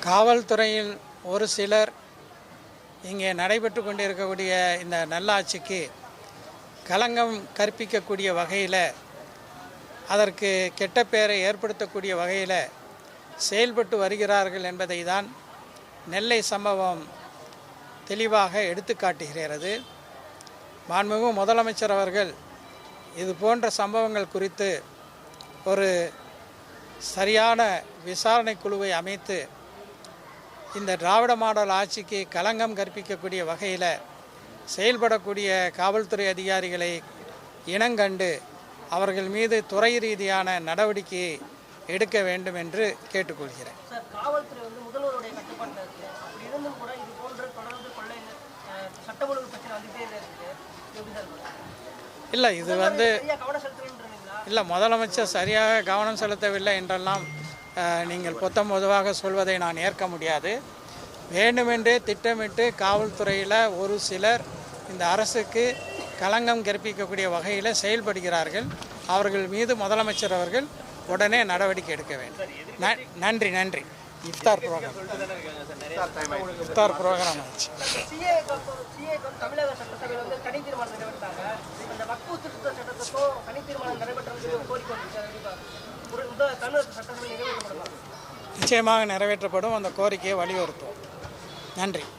காவல்துறையில் ஒரு சிலர் இங்கே நடைபெற்று கொண்டிருக்கக்கூடிய இந்த நல்லாட்சிக்கு களங்கம் கற்பிக்கக்கூடிய வகையில் அதற்கு கெட்ட பெயரை ஏற்படுத்தக்கூடிய வகையில் செயல்பட்டு வருகிறார்கள் என்பதை தான் நெல்லை சம்பவம் தெளிவாக எடுத்து காட்டுகிறது. மாண்புமிகு முதலமைச்சர் அவர்கள் இது போன்ற சம்பவங்கள் குறித்து ஒரு சரியான விசாரணை குழுவை அமைத்து இந்த திராவிட மாடல் ஆட்சிக்கு களங்கம் கற்பிக்கக்கூடிய வகையில் செயல்படக்கூடிய காவல்துறை அதிகாரிகளை இனங்கண்டு அவர்கள் மீது துறை ரீதியான நடவடிக்கையை எடுக்க வேண்டும் என்று கேட்டுக்கொள்கிறேன்? இல்லை இது வந்து இல்லை முதலமைச்சர் சரியாக கவனம் செலுத்தவில்லை என்றெல்லாம் நீங்கள் பொத்தம் பொதுவாக சொல்வதை நான் ஏற்க முடியாது. வேண்டுமென்றே திட்டமிட்டு காவல்துறையில் ஒரு சிலர் இந்த அரசுக்கு களங்கம் கற்பிக்கக்கூடிய வகையில் செயல்படுகிறார்கள். அவர்கள் மீது முதலமைச்சர் அவர்கள் உடனே நடவடிக்கை எடுக்க வேண்டும். ந- நன்றி நன்றி. இஃப்தார் ப்ரோக்ராம். இஃப்தார் ப்ரோக்ராம் ஆச்சு. நிச்சயமாக நிறைவேற்றப்படும். அந்த கோரிக்கையை வலியுறுத்தும் நன்றி.